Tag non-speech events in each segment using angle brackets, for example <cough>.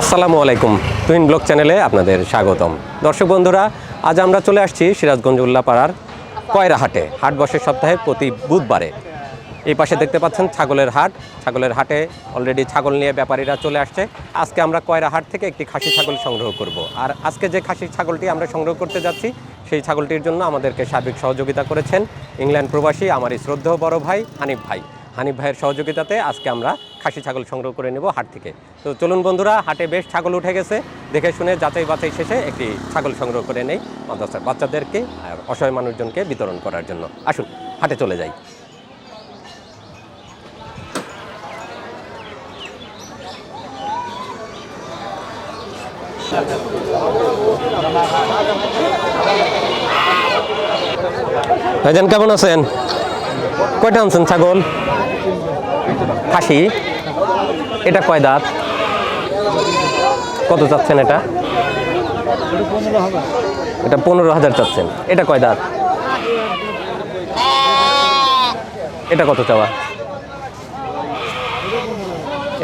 আসসালামু আলাইকুম। Twin blog চ্যানেলে আপনাদের স্বাগতম। দর্শক বন্ধুরা, আজ আমরা চলে আসছি সিরাজগঞ্জ উল্লাপাড়ার কয়রাহাটে। হাট বসে সপ্তাহে প্রতি বুধবারে। এই পাশে দেখতে পাচ্ছেন ছাগলের হাট। ছাগলের হাটে অলরেডি ছাগল নিয়ে ব্যাপারীরা চলে আসছে। আজকে আমরা কয়রাহাট থেকে একটি খাসি ছাগল সংগ্রহ করব। আর আজকে যে খাসি ছাগলটি আমরা সংগ্রহ করতে যাচ্ছি, সেই ছাগলটির জন্য আমাদেরকে সার্বিক সহযোগিতা করেছেন ইংল্যান্ড প্রবাসী আমারই শ্রদ্ধেয় বড় ভাই হানিফ ভাই। হানিফ ভাইয়ের সহযোগিতাতে আজকে আমরা খাসি ছাগল সংগ্রহ করে নেব হাট থেকে। তো চলুন বন্ধুরা, হাটে বেশ ছাগল উঠে গেছে। দেখে শুনে যাচাই বাছাই শেষে একটি ছাগল সংগ্রহ করে নেই মাদ্রাসার বাচ্চাদেরকে আর অসহায় মানুষজনকে বিতরণ করার জন্য। আসুন, হাটে চলে যাই। ভাইজান, কেমন আছেন? কয়টা আনছেন ছাগল? খাসি? এটা কয় দাঁত? কত চাচ্ছেন এটা? এটা পনেরো হাজার চাচ্ছেন। এটা কয় দাঁত? এটা কত চাওয়া?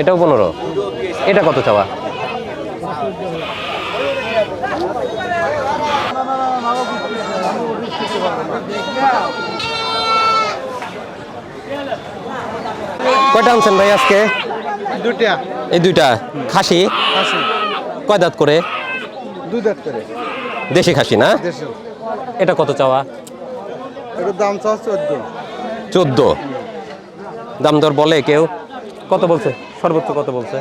এটাও পনেরো। এটা কত চাওয়া? কয়টা আনছেন ভাই আজকে? দুটা এই দুইটা? খাসি? কয় দাঁত করে? দুই দাঁত করে। দেশি খাসি না? এটা কত চাওয়া? এটার দাম চাও চোদ্দ। চোদ্দ। দাম দর বলে কেউ? কত বলছে? সর্বোচ্চ কত বলছে?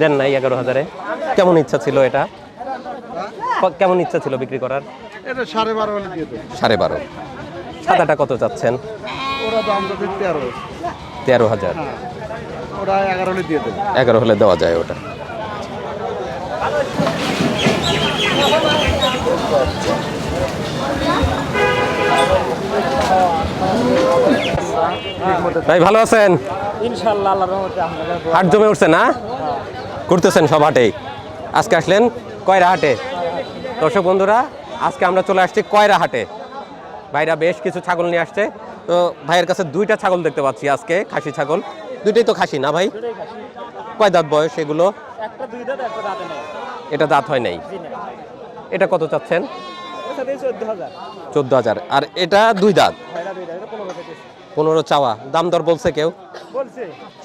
দেন নাই এগারো হাজারে। কেমন ইচ্ছা ছিল এটা? কেমন ইচ্ছা ছিল বিক্রি করার? এটা সাড়ে বারো সাড়ে বারো। সাদাটা কত চাচ্ছেন? তেরো। হাজার। হ্যাঁ। এগারো হলে দিয়ে দেবে। এগারো হলে দেওয়া যায় ওটা। ভাই ভালো আছেন? হাট জমে উঠছে না? করতেছেন সব হাটেই? আজকে আসলেন কয়রা হাটে? দর্শক বন্ধুরা আজকে আমরা চলে আসছি কয়রা হাটে। ভাইরা বেশ কিছু ছাগল নিয়ে আসছে। তো ভাইয়ের কাছে দুইটা ছাগল দেখতে পাচ্ছি আজকে খাসি ছাগল। দুইটাই তো খাসি না ভাই? কয় দাঁত বয়স এগুলো? এটা দাঁত হয় নাই? এটা কত চাচ্ছেন? চোদ্দ হাজার। আর এটা দুই দাঁত? পনেরো চাওয়া। দাম দর বলছে কেউ?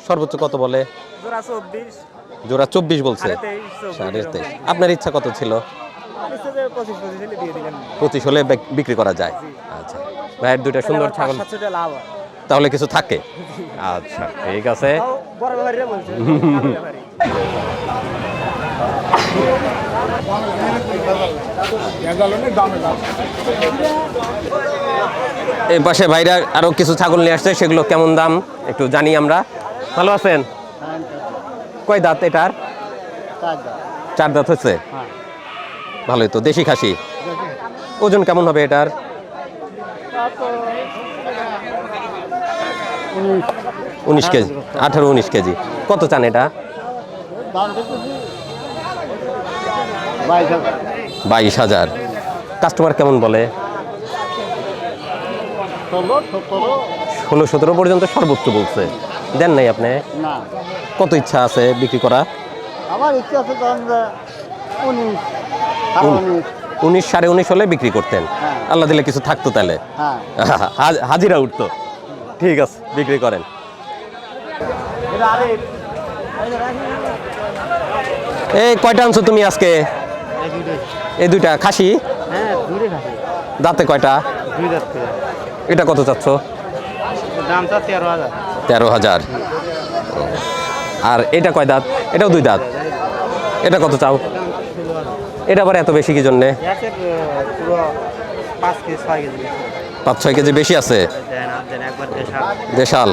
সর্বোচ্চ কত বলে? জোড়া চব্বিশ। বলছে। সাড়ে তেইশ আপনার ইচ্ছা কত ছিল? পঁচিশ হলে বিক্রি করা যায়। আচ্ছা। ভাইয়ের দুইটা সুন্দর ছাগল। হয়। তাহলে কিছু থাকে? আচ্ছা ঠিক আছে। এই পাশে ভাইরা আরও কিছু ছাগল নিয়ে আসছে সেগুলো কেমন দাম একটু জানি আমরা। ভালো আছেন? কয় দাঁত এটার? চার দাঁত হচ্ছে ভালোই তো দেশি খাসি। ওজন কেমন হবে এটার? উনিশ কেজি আঠারো উনিশ কেজি। কত চান এটা? বাইশ হাজার। কাস্টমার কেমন বলে? ষোলো সতেরো পর্যন্ত সর্বোচ্চ বলছে। দেন নাই আপনি? কত ইচ্ছা আছে বিক্রি করা? আমার ইচ্ছা আছে উনিশ সাড়ে উনিশ হলে বিক্রি করতেন। আল্লাহ দিলে কিছু থাকতো তাহলে। হ্যাঁ। <laughs> হাজিরা উঠতো। ঠিক আছে বিক্রি করেন। এই কয়টা আনছো তুমি আজকে? এই দুইটা। খাসি? হ্যাঁ দাঁতে কয়টা? এটা কত চাচ্ছ? তেরো হাজার। আর এটা কয় দাঁত? এটাও দুই দাঁত। এটা কত চাও? এটা আবার এত বেশি কি জন্যে? পাঁচ ছয় কেজি বেশি। আছে? দেশাল।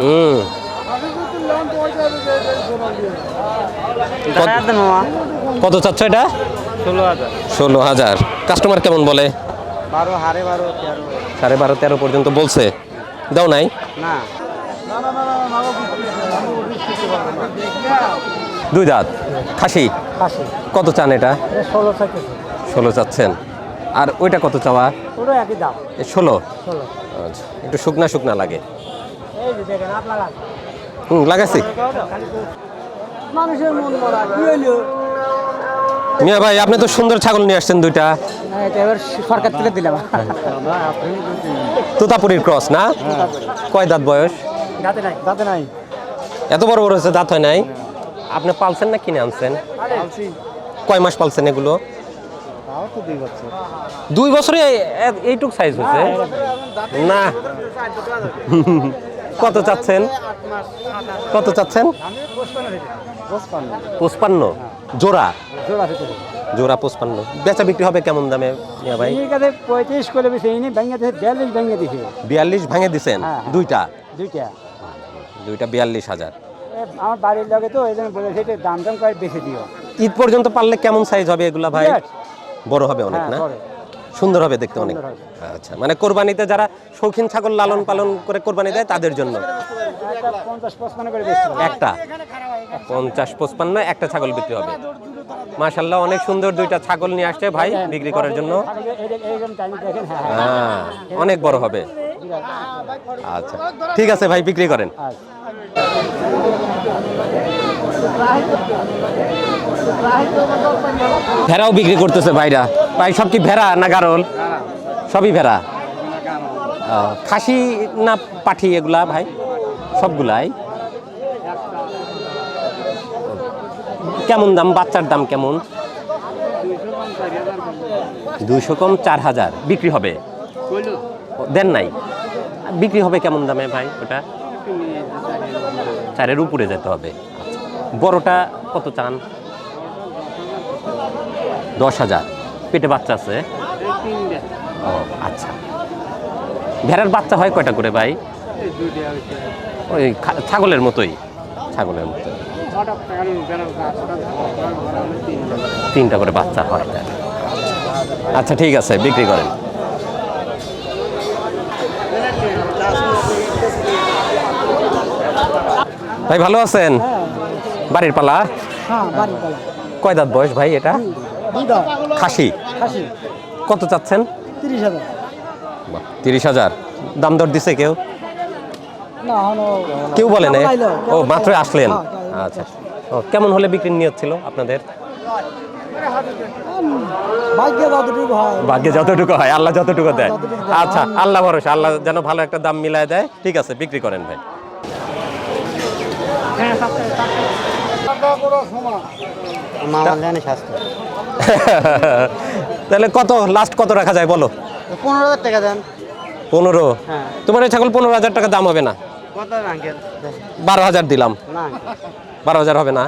হুম। কত চাচ্ছ এটা? ষোলো হাজার। কাস্টমার কেমন বলে? সাড়ে বারো তেরো পর্যন্ত বলছে। দাও নাই? না। দুই দাঁত। খাসি? কত চান এটা? ষোলো চাচ্ছেন। আর ওইটা কত চাওয়া? ষোলো? আচ্ছা একটু শুকনা শুকনা লাগে। হুম হইল? মিয়া ভাই আপনি তো সুন্দর ছাগল নিয়ে আসছেন দুইটা। সরকার থেকে দিলাম। তোতাপুরির ক্রস না? কয় দাঁত বয়স? দাঁতে নাই দাঁতে নাই। এত বড় বড় হচ্ছে দাঁত হয় নাই? আপনি পালছেন না কিনে আনছেন? কয় মাস পালছেন এগুলো? দুই বছরে। এইটুক সাইজ হয়েছে? না কত চাচ্ছেন? কত চাচ্ছেন? পঁচপান্ন জোড়া? জোড়া জোড়া পঁচপান্ন। বেচা বিক্রি হবে কেমন দামে ভাই? পঁয়ত্রিশ করে বিয়াল্লিশ ভেঙে দিছেন? হ্যাঁ, হ্যাঁ। দুইটা? দুইটা। দুইটা বিয়াল্লিশ হাজার। আমার বাড়ির লগে তো এই জন্য বলে সেটা দাম দাম করে বেশি দিও। ঈদ পর্যন্ত পারলে কেমন সাইজ হবে এগুলা ভাই। বড় হবে অনেক হ্যাঁ, না? সুন্দর হবে দেখতে অনেক। আচ্ছা মানে কোরবানিতে যারা শৌখিন ছাগল লালন পালন করে কোরবানি দেয় তাদের জন্য? একটা পঞ্চাশ পঁচপান্ন একটা? ছাগল বিক্রি হবে। মাশাল্লাহ অনেক সুন্দর দুইটা ছাগল নিয়ে আসছে ভাই বিক্রি করার জন্য। হ্যাঁ অনেক বড় হবে। আচ্ছা ঠিক আছে ভাই বিক্রি করেন। আচ্ছা। ভেড়াও বিক্রি করতেছে ভাইরা। ভাই, সব কি ভেড়া না গারল? সবই ভেড়া। খাসি না পাঠি এগুলা ভাই? সবগুলাই। কেমন দাম? বাচ্চার দাম কেমন? দুইশো কম চার হাজার। বিক্রি হবে? দেন নাই। বিক্রি হবে কেমন দামে ভাই ওটা? চারের উপরে যেতে হবে। বড়টা কত চান? দশ হাজার। পেটে বাচ্চা আছে? ও আচ্ছা। ভেড়ার বাচ্চা হয় কয়টা করে ভাই? ওই ছাগলের মতোই। ছাগলের মতো তিনটা করে বাচ্চা হয়। আচ্ছা ঠিক আছে, বিক্রি করেন। ভাই, ভালো আছেন? বাড়ির পালা? হ্যাঁ কয় দাঁত বয়স ভাই এটা? খাসি? কত চাচ্ছেন? তিরিশ হাজার। দাম দর দিছে কেউ? কেউ বলে না ও মাত্র? আসলেন? হ্যাঁ, আচ্ছা ও, কেমন হলে বিক্রির নিয়ত ছিল আপনাদের? ভাগ্যে যতটুকু হয়। ভাগ্যে যতটুকু হয় আল্লাহ যতটুকু দেয়। যতটুকু দেয়। আচ্ছা আল্লাহ ভরসা আল্লাহ যেন ভালো একটা দাম মিলায় দেয়। ঠিক আছে বিক্রি করেন ভাই। মামার জানি স্বাস্থ্য তাহলে কত? লাস্ট কত রাখা যায় বলো? পনেরো হাজার টাকা দেন। পনেরো? হ্যাঁ। তোমার এই ছাগল পনেরো হাজার টাকা দাম হবে না? বারো হাজার দিলাম। বারো হাজার হবে না?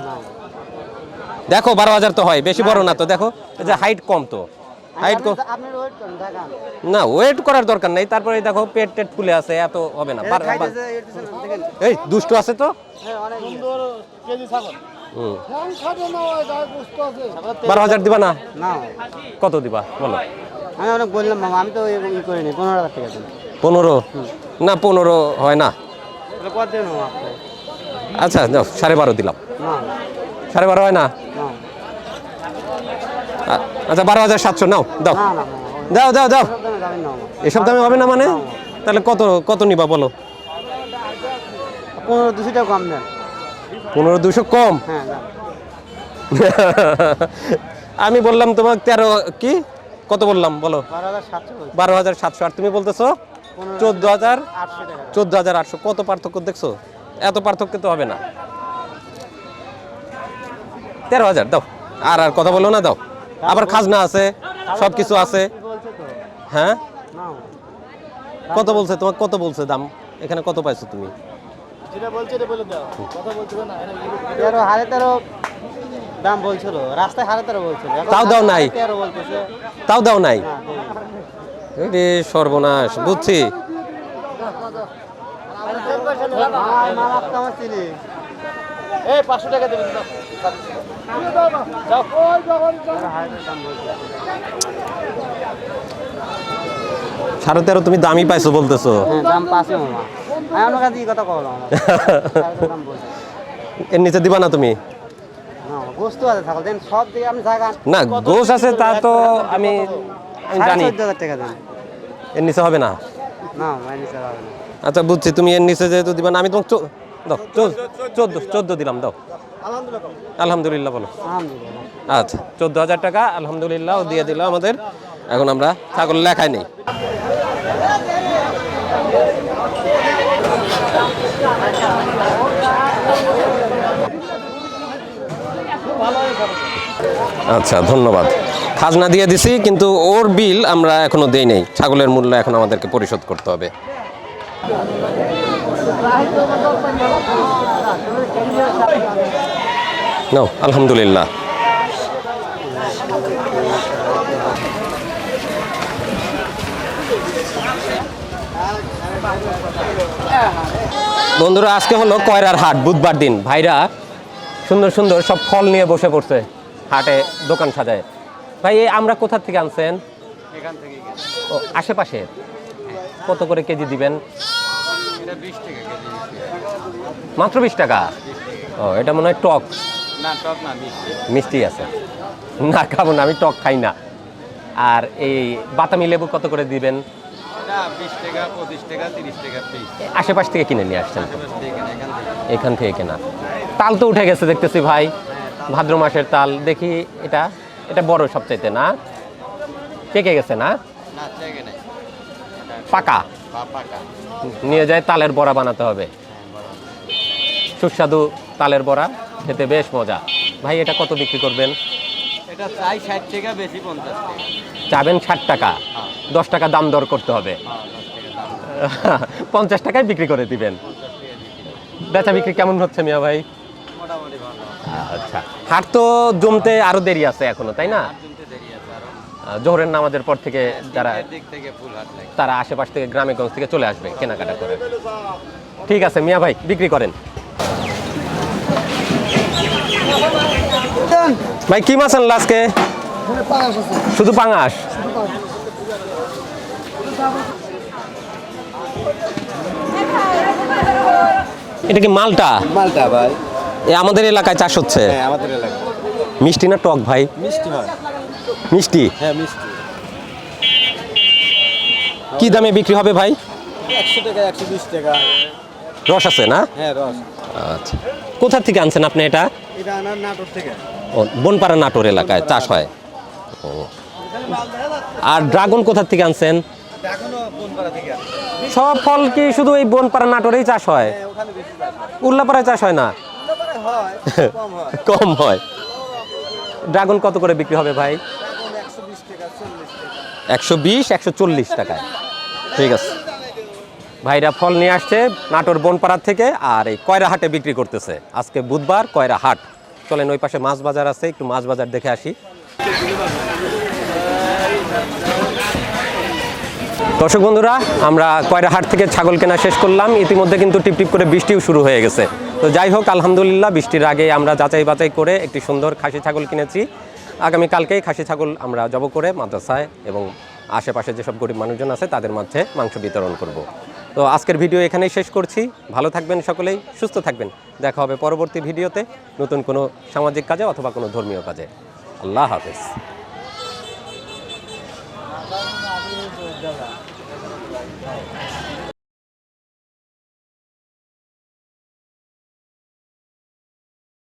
দেখো বারো হাজার তো হয়। বেশি বড় না তো দেখো। যে হাইট কম তো। হাইট কম। আপনি ওয়েট করেন দেখান। না ওয়েট করার দরকার নেই। তারপরে দেখো পেট টেট ফুলে আছে এত হবে না। এই দুষ্টু আছে তো? হ্যাঁ অনেক। বারো হাজার দিবা না? কত দিবা? বলো। আমি অনেক বললাম মামা আমি তো ই করিনি পনেরো হাজার টাকা পনেরো? না পনেরো হয় না? আচ্ছা সাড়ে বারো দিলাম। সাড়ে বারো হয় না? আচ্ছা বারো হাজার সাতশো নাও দাও। দাও দাও দাও। এসব দামে হবে না মানে? তাহলে কত কত নিবা বলো। পনেরো দুশো টাকা কম দেন। পনেরো দুশো কম? হ্যাঁ আমি বললাম তোমাকে তেরো কি? কত বললাম? বলো। বারো হাজার সাতশো আর তুমি বলতেছো? চোদ্দ হাজার? চোদ্দ হাজার আটশো। কত পার্থক্য দেখছ? এত পার্থক্য তো হবে না। তেরো হাজার দাও। আর আর কথা বলো না দাও। আবার খাজনা আছে সব কিছু আছে হ্যাঁ? কত বলছে? তোমার কত বলছে দাম? এখানে কত পাইছো তুমি? তেরো হারে তেরো দাম বলছিল রাস্তায় হারে তেরো বলছিল। তাও দাও নাই। তাও দাও নাই? রে সর্বনাশ বুঝছি। এই পাঁচশো টাকা দেবেন সাড়ে তেরো তুমি দামই পাইছো বলতেছো। হ্যাঁ দাম পাঁচশো। মামা কাছে এই কথা কবলাম <laughs> এর নিচে দিবা না তুমি? না গোস আছে তা তো আমি জানি। এর নিচে হবে না? আচ্ছা বুঝছি তুমি এর নিচে যেহেতু দিবা না আমি তোমাকে দাও চোদ্দ চোদ্দ চোদ্দ দিলাম। দাও। আলহামদুলিল্লাহ বলো। আচ্ছা চোদ্দ হাজার টাকা আলহামদুলিল্লাহ দিয়ে দিল আমাদের। এখন আমরা ছাগল লেখাই নেই। আচ্ছা ধন্যবাদ। খাজনা দিয়ে দিছি, কিন্তু ওর বিল আমরা এখনও দেই নাই। ছাগলের মূল্য এখন আমাদেরকে পরিশোধ করতে হবে। নাও, আলহামদুলিল্লাহ। বন্ধুরা আজকে হলো কয়রার হাট বুধবার দিন। ভাইরা সুন্দর সুন্দর সব ফল নিয়ে বসে পড়ছে হাটে দোকান সাজায়। ভাই আমরা কোথা থেকে আনছেন? এখান থেকে ও আশেপাশে? কত করে কেজি দিবেন? মাত্র বিশ টাকা? ও এটা মনে হয় টক। না টক না মিষ্টি। আছে। না খাব না আমি টক খাই না। আর এই বাতামি লেবু কত করে দিবেন? আশেপাশ থেকে কিনে নিয়ে আসছেন এখানে থেকে। কেনা। তাল তো উঠে গেছে দেখতেছি ভাই। ভাদ্র মাসের তাল। দেখি এটা এটা বড় সবচাইতে না? পেকে গেছে না? পাকা পাকা? নিয়ে যায় তালের বড়া বানাতে হবে। সুস্বাদু তালের বড়া খেতে বেশ মজা। ভাই এটা কত বিক্রি করবেন? এটা চাই ষাট টাকা বেশি পঞ্চাশ টাকা। চাবেন ষাট টাকা। দশ টাকা দাম দর করতে হবে। পঞ্চাশ টাকায় বিক্রি করে দিবেন। বেচা বিক্রি কেমন হচ্ছে মিয়া ভাই? আচ্ছা। হাট তো জমতে আরও দেরি আছে এখনও, তাই না? জোহরের নামাজের পর থেকে যারা তারা আশেপাশ থেকে গ্রামেগঞ্জ থেকে চলে আসবে কেনাকাটা করে। ঠিক আছে মিয়া ভাই, বিক্রি করেন। ভাই, কি মাছ আনলা আজকে? শুধু পাঙাশ? এটা কি মালটা? মালটা ভাই। এ আমাদের এলাকায় চাষ হচ্ছে। হ্যাঁ আমাদের মিষ্টি না টক ভাই? মিষ্টি হয়। মিষ্টি? হ্যাঁ মিষ্টি। কি দামে বিক্রি হবে ভাই? একশো টাকা একশো বিশ টাকা। রস আছে না? হ্যাঁ রস। আচ্ছা। কোথা থেকে আনছেন আপনি এটা? এটা আনার নাটোর থেকে। ও বনপাড়া নাটোর এলাকায় চাষ হয়। আর ড্রাগন কোথা থেকে আনছেন। সব ফল কি শুধু এই বনপাড়া নাটোরেই চাষ হয়? উল্লাপাড়ায় চাষ হয় না? কম হয়। ড্রাগন কত করে বিক্রি হবে ভাই? একশো বিশ, একশো চল্লিশ টাকায়। ঠিক আছে। ভাইরা ফল নিয়ে আসছে নাটোর বনপাড়ার থেকে আর এই কয়রা হাটে বিক্রি করতেছে। আজকে বুধবার কয়রা হাট। চলেন ওই পাশে মাছ বাজার আছে, একটু মাছ বাজার দেখে আসি। দর্শক বন্ধুরা, আমরা কয়রা হাট থেকে ছাগল কেনা শেষ করলাম। ইতিমধ্যে কিন্তু টিপটিপ করে বৃষ্টিও শুরু হয়ে গেছে। তো যাই হোক, আলহামদুলিল্লাহ, বৃষ্টির আগে আমরা যাচাই বাছাই করে একটি সুন্দর খাসি ছাগল কিনেছি। আগামী কালকেই খাসি ছাগল আমরা জব করে মাদ্রাসায় এবং আশেপাশে যেসব গরিব মানুষজন আছে, তাদের মধ্যে মাংস বিতরণ করব। তো আজকের ভিডিও এখানেই শেষ করছি। ভালো থাকবেন সকলেই, সুস্থ থাকবেন। দেখা হবে পরবর্তী ভিডিওতে নতুন কোনো সামাজিক কাজে অথবা কোনো ধর্মীয় কাজে। আল্লাহ হাফেজ।